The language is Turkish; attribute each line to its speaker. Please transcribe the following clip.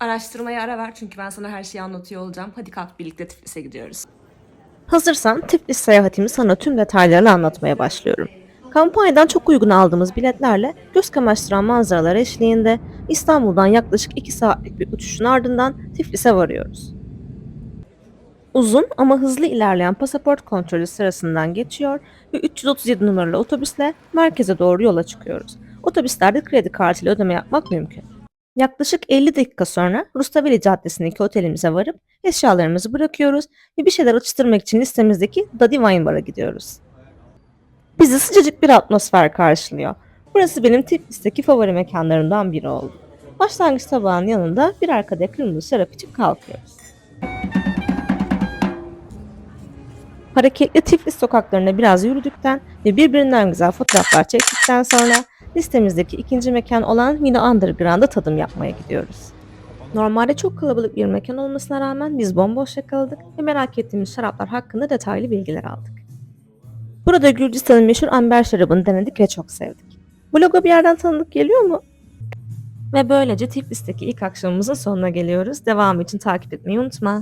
Speaker 1: Araştırmaya ara ver çünkü ben sana her şeyi anlatıyor olacağım. Hadi kalk birlikte Tiflis'e gidiyoruz.
Speaker 2: Hazırsan Tiflis seyahatimi sana tüm detaylarını anlatmaya başlıyorum. Kampanyadan çok uygun aldığımız biletlerle göz kamaştıran manzaralar eşliğinde İstanbul'dan yaklaşık 2 saatlik bir uçuşun ardından Tiflis'e varıyoruz. Uzun ama hızlı ilerleyen pasaport kontrolü sırasından geçiyor ve 337 numaralı otobüsle merkeze doğru yola çıkıyoruz. Otobüslerde kredi kartıyla ödeme yapmak mümkün. Yaklaşık 50 dakika sonra Rustaveli Caddesi'ndeki otelimize varıp eşyalarımızı bırakıyoruz ve bir şeyler atıştırmak için listemizdeki Daddy Wine Bar'a gidiyoruz. Bizi sıcacık bir atmosfer karşılıyor. Burası benim Tiflis'teki favori mekanlarımdan biri oldu. Başlangıç tabağının yanında birer kadeh kırmızı şarap içip kalkıyoruz. Hareketli Tiflis sokaklarına biraz yürüdükten ve birbirinden güzel fotoğraflar çektikten sonra listemizdeki ikinci mekan olan Mino Underground'a tadım yapmaya gidiyoruz. Normalde çok kalabalık bir mekan olmasına rağmen biz bomboş yakaladık ve merak ettiğimiz şaraplar hakkında detaylı bilgiler aldık. Burada Gürcistan'ın meşhur amber şarabını denedik ve çok sevdik. Bu logo bir yerden tanıdık geliyor mu? Ve böylece Tiflis'teki ilk akşamımızın sonuna geliyoruz. Devamı için takip etmeyi unutma.